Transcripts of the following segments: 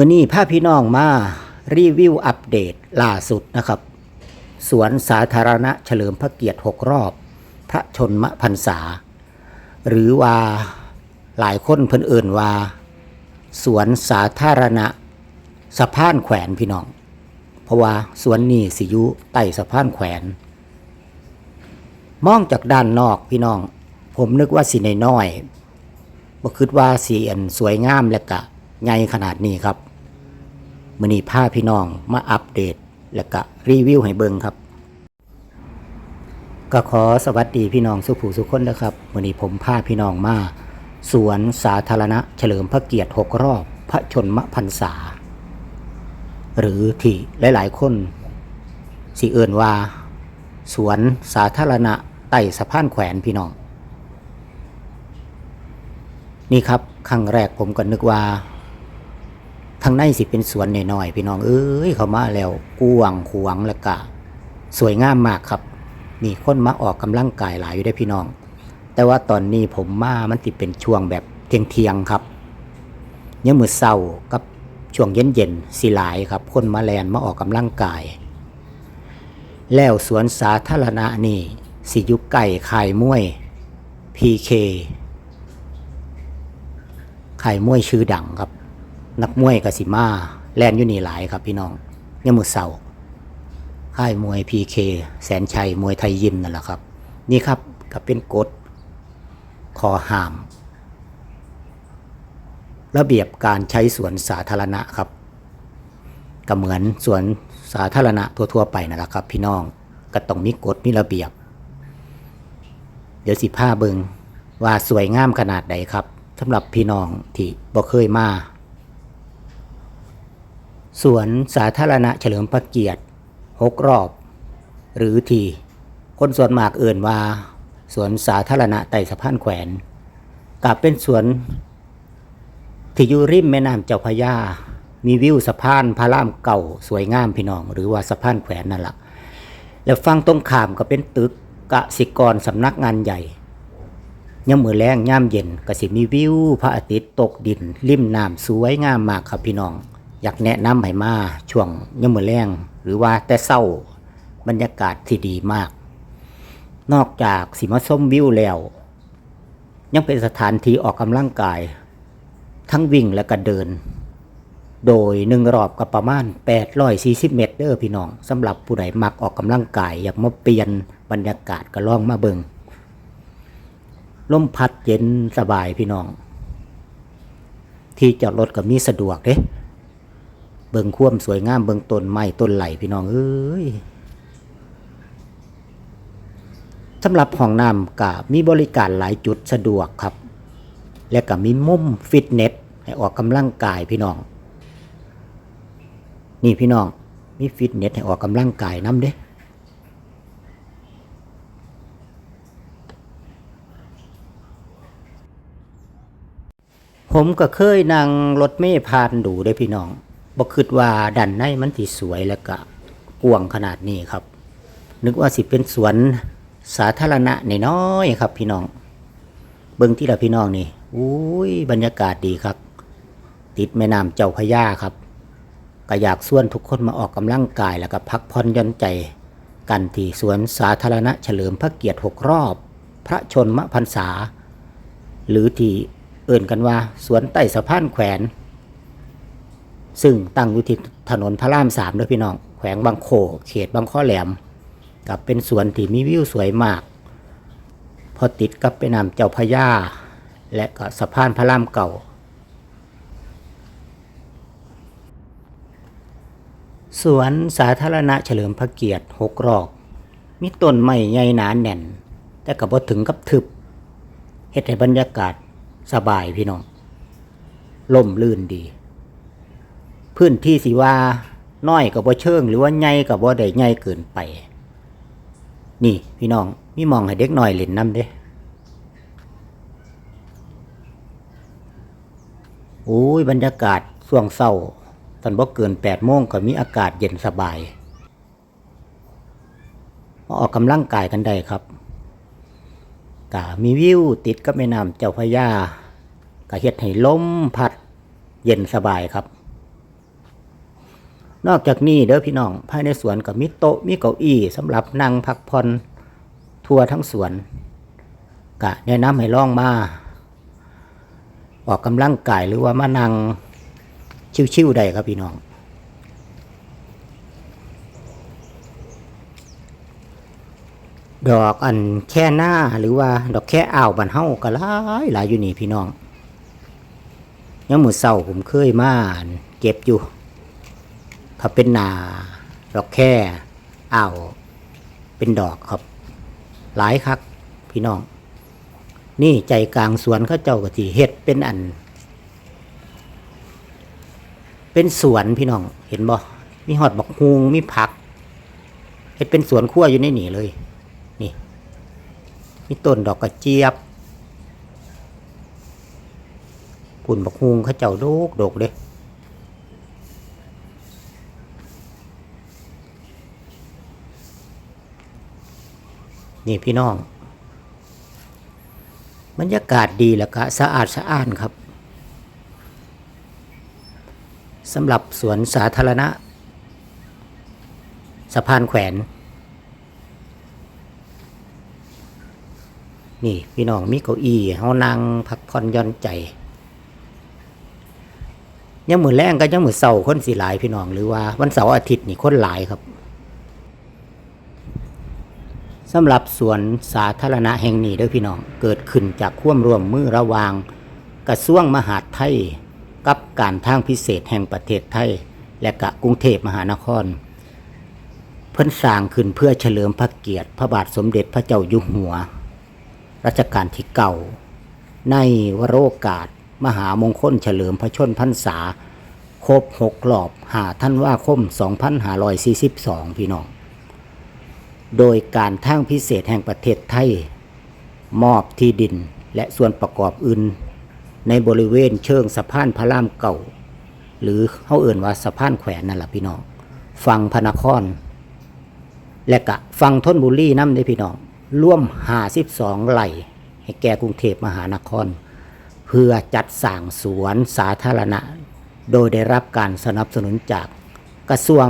มื่อนี้พาพี่น้องมารีวิวอัปเดตล่าสุดนะครับ สวนสาธารณะเฉลิมพระเกียรติ 6 รอบ พระชนมพรรษา หรือว่าหลายคนเพิ่นเอิ่นว่า สวนสาธารณะสะพานแขวนพี่น้อง เพราะว่าสวนนี้สิยุใต้สะพานแขวน มองจากด้านนอกพี่น้อง ผมนึกว่าสีน้อยบ่คิดว่าสีอันสวยงามและกะใหญ่ขนาดนี้ครับ มื้อนี้พาพี่น้องมาอัปเดต และกะรีวิวให้เบิงครับ ก็ขอสวัสดีพี่น้องสุผู้สุคนนะครับมื้อนี้ผมพาพี่น้องมา สวนสาธารณะเฉลิมพระเกียรติ6รอบ พระชนมพรรษา หรือที่หลายๆ คนสิเอิ่นว่า สวนสาธารณะใต้สะพานแขวนพี่น้อง นี่ครับครั้งแรกผมก็นึกว่า ทางในสิเป็นสวนน้อยๆพี่น้องเอ้ยเขามาแล้วกว้างขวางและกะสวยงามมากครับมีคนมาออกกำลังกายหลายอยู่ได้พี่น้อง แต่ว่าตอนนี้ผมมามันติดเป็นช่วงแบบเที่ยงๆครับยังมือเศร้ากับช่วงเย็นๆสิหลายครับ คนมาแลนมาออกกำลังกาย แล้วสวนสาธารณะนี่สิยุกไก่ขายมวย PK ขายมวยชื่อดังครับ นักมวยกสิมาแลนอยู่นี่หลายครับพี่น้องยังมือเศร้าค่ายมวย PK แสนชัยมวยไทยยิมนั่นแหละครับ นี่ครับก็เป็นกฎขอห้าม ระเบียบการใช้สวนสาธารณะครับก็เหมือนสวนสาธารณะทั่วๆไปนั่นแหละครับ พี่น้องก็ต้องมีกฎมีระเบียบ เดี๋ยวสิผ้าเบิงว่าสวยงามขนาดใดครับสำหรับพี่น้องที่บ่เคยมา สวนสาธารณะเฉลิมพระเกียรติหกรอบ หรือที่คนสวนหมากเอื่นว่า สวนสาธารณะไต่สะพานแขวนกับเป็นสวนที่อยู่ริมแม่น้ำเจ้าพระยามีวิวสะพานพระรามเก่าสวยงามพี่น้อง หรือว่าสะพานแขวนนั่นแหละแล้วฟังตรงขามก็เป็นตึกกะสิกรสำนักงานใหญ่ย่ำมือแรงย่ามเย็นก็สิมีวิวพระอาทิตย์ตกดินริมน้ำสวยงามมากครับพี่น้อง อยากแนะนำให้มาช่วงย่ำมือแรงหรือว่าแต่เศร้าบรรยากาศที่ดีมาก นอกจากสิมาส้มวิวแล้ว ยังเป็นสถานที่ออกกำลังกาย ทั้งวิ่งและก็เดิน โดยหนึ่งรอบก็ประมาณ 840 เมตรเด้อพี่น้องสำหรับผู้ใดมักออกกำลังกาย อยากมาเปลี่ยนบรรยากาศก็ลองมาเบิงลมพัดเย็นสบายพี่น้อง ที่จอดรถก็มีสะดวกเด้ เบิงความสวยงามเบิงต้นไม้ต้นไหลพี่น้องเอ้ยสำหรับห้องน้ำก็มีบริการหลายจุดสะดวกครับ และก็มีมุมฟิตเนสให้ออกกำลังกายพี่น้อง นี่พี่น้องมีฟิตเนสให้ออกกำลังกายน้ำเด้ผมก็เคยนั่งรถเมล์ผ่านดูได้พี่น้อง บ่คิดว่าดันในมันสิสวยแล้วก็กว้างขนาดนี้ครับ นึกว่าสิเป็นสวนสาธารณะนน้อยครับ พี่น้อง เบิ่งที่ละพี่น้องนี่อุ้ยบรรยากาศดีครับ ติดแม่น้ำเจ้าพระยาครับก็อยากส่วนทุกคนมาออกกำลังกายแล้วก็พักผ่อนย่อนใจ กันที่สวนสาธารณะเฉลิมพระเกียรติหกรอบ พระชนมพรรษา หรือที่เอื่นกันว่าสวนใต้สะพานแขวน ซึ่งตั้งอยู่ที่ถนนพระรามสามด้วยพี่น้อง แขวงบางโคเขตบางข้อแหลม กับเป็นสวนที่มีวิวสวยมาก พอติดกับแม่น้ำเจ้าพระยาและก็สะพานพระรามเก่า สวนสาธารณะเฉลิมพระเกียรติหกรอบมีต้นไม้ใหญ่หนาแน่น แต่ก็บ่ถึงกับทึบเฮ็ดให้บรรยากาศสบายพี่น้องล่มลื่นดี พื้นที่สิว่าน้อยกับบ่เชิง หรือว่าใหญ่กับบ่ได้ใหญ่เกินไป นี่พี่น้องมีมองให้เด็กหน้อยเล่นน้ำเด้โอ้ยบรรยากาศช่วงเศร้าตอนบ่เกินแปดโมงก็มีอากาศเย็นสบายมาออกกำลังกายกันได้ครับกะมีวิวติดกับแม่น้ำเจ้าพระยากะเฮ็ดให้ลมพัดเย็นสบายครับ นอกจากนี้เด้อพี่น้องภายในสวนก็มีโต๊ะมีเก้าอี้สำหรับนั่งพักผ่อนทั่วทั้งสวนกะแนะนำให้ล่องมา ออกกำลังกายหรือว่ามานั่งชิวๆได้ครับพี่น้อง ดอกอันแค่หน้าหรือว่าดอกแค่อ่าวบันเฮาก็หลายหลายอยู่นี่พี่น้องยังมือเศร้าผมเคยมานเก็บอยู่ ถ้าเป็นนาดอกแค่อ่าวเป็นดอกครับ หลายคักพี่น้อง นี่ใจกลางสวนเขาเจ้าก็ที่เฮ็ดเป็นอัน เป็นสวนพี่น้องเห็นบ่มีหอดบักฮุงมีผักเฮ็ดเป็นสวนครัวอยู่ในนี่เลย นี่ มีต้นดอกกระเจี๊ยบปุ่นบักฮุงเขาเจ้าโดกโดกเด้ นี่พี่น้อง บรรยากาศดีแล้วก็สะอาดสะอ้านครับสำหรับสวนสาธารณะ สะพานแขวน นี่พี่น้องมีเก้าอี้เฮานั่งพักผ่อนย่อนใจยังมือแรงก็ยังมือเสาร์คนสิหลายพี่น้องหรือว่าวันเสาร์อาทิตย์นี่คนหลายครับ สำหรับสวนสาธารณะแห่งนี้เด้อพี่น้องเกิดขึ้นจากควมร่วมมือระหว่างกระทรวงมหาดไทย กับการทางพิเศษแห่งประเทศไทย และกะกรุงเทพมหานคร เพิ่นสร้างขึ้นเพื่อเฉลิมพระเกียรติ พระบาทสมเด็จพระเจ้าอยู่หัว รัชกาลที่เก่า ในวโรกาส มหามงคลเฉลิมพระชนพรรษา ครบหกรอบหาท่านว่าคม 2542 พี่น้อง โดยการทางพิเศษแห่งประเทศไทย มอบที่ดินและส่วนประกอบอื่น ในบริเวณเชิงสะพานพระรามเก่า หรือเขาเอื่นว่าสะพานแขวนนั่นแหละพี่น้องฟังพระนคร และกะฟังทนบุรีน้ำได้พี่น้องร่วมหาสิบสองไหลให้แก่กรุงเทพมหานคร เพื่อจัดสร้างสวนสาธารณะ โดยได้รับการสนับสนุนจากกระทรวง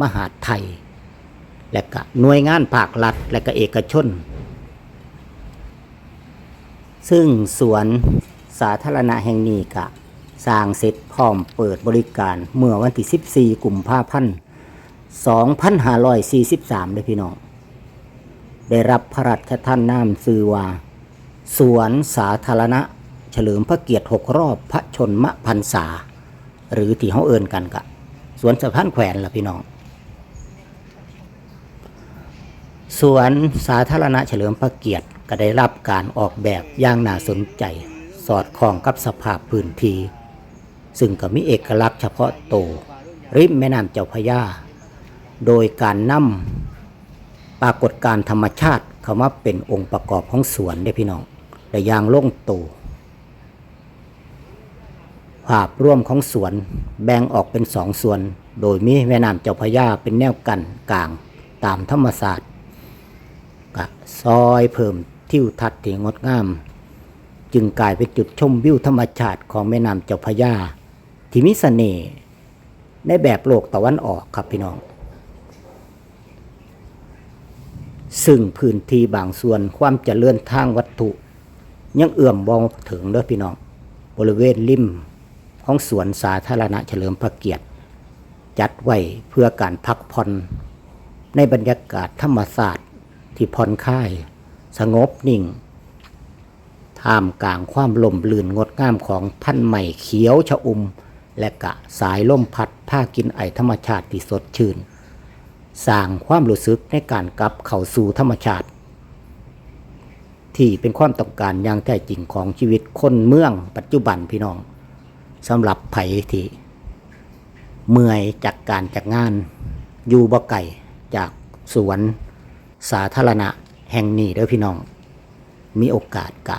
มหาดไทย และก็หน่วยงานภาครัฐ และก็เอกชน ซึ่งสวนสาธารณะแห่งนี้ก็สร้างเสร็จพร้อมเปิดบริการเมื่อวันที่ 14กุมภาพันธ์2543เลยพี่น้อง ได้รับพระราชทานนามชื่อว่า สวนสาธารณะ เฉลิมพระเกียรติ6รอบพระชนมพรรษา หรือที่เขาเอินกันกะ สวนสะพานแขวนล่ะพี่น้อง สวนสาธารณะเฉลิมพระเกียรติก็ได้รับการออกแบบอย่างน่าสนใจ สอดคล้องกับสภาพพื้นที่ซึ่งก็มีเอกลักษณ์เฉพาะตัวริมแม่น้ำเจ้าพระยาโดยการนำปรากฏการธรรมชาติเข้ามาเป็นองค์ประกอบของสวนได้พี่น้องแต่ยางลงตัวภาพร่วมของสวนแบ่งออกเป็นสองส่วน โดยมีแม่น้ำเจ้าพระยาเป็นแนวกันกลางตามธรรมศาสตร์ กะซอยเพิ่มทิวทัศน์ที่งดงาม จึงกลายเป็นจุดชมวิวธรรมชาติของแม่น้ำเจ้าพระยา ที่มีเสน่ห์ในแบบโลกตะวันออกครับพี่น้อง ซึ่งพื้นที่บางส่วนความเจริญทางวัตถุ ยังเอื่อมบองถึงเด้อพี่น้อง บริเวณริมของสวนสาธารณะเฉลิมพระเกียรติ จัดไว้เพื่อการพักผ่อนในบรรยากาศธรรมศาสตร์ ที่ผ่อนคลาย สงบนิ่ง ท่ามกลางความลมลื่นงดงามของท่านใหม่เขียวชะอุ่มและกะสายลมพัดผ้ากินไอธรรมชาติที่สดชื่นสร้างความรู้สึกในการกลับเข้าสู่ธรรมชาติ ที่เป็นความต้องการอย่างแท้จริงของชีวิตคนเมืองปัจจุบันพี่น้องสำหรับไผที่เมื่อยจากการจากงาน อยู่บ่ไก่จากสวน สาธารณะแห่งนี้เด้อพี่น้อง มีโอกาสกะ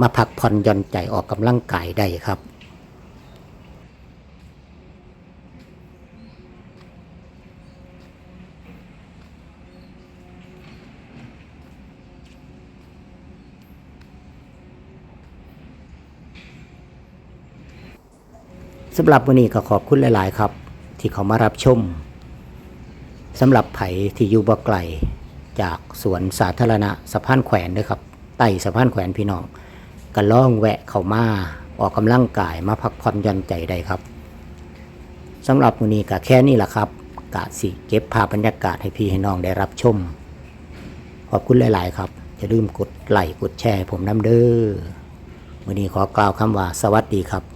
มาพักผ่อนย่อนใจออกกำลังกายได้ครับสำหรับวันนี้ก็ขอบคุณหลาย ๆ ครับ ที่เขามารับชม สำหรับไผที่อยู่บ่ไกลจากสวนสาธารณะสะพานแขวนด้วยครับใต้สะพานแขวนพี่น้องก็ล่องแวะเข้ามาออกกำลังกายมาพักผ่อนย่อนใจได้ครับสำหรับมื้อนี้ก็แค่นี้แหละครับกะสิเก็บภาพบรรยากาศให้พี่ให้น้องได้รับชม ขอบคุณหลาย ๆ ครับอย่าลืมกดไลค์กดแชร์ผมน้ำเด้อมื้อนี้ขอกล่าวคำว่าสวัสดีครับ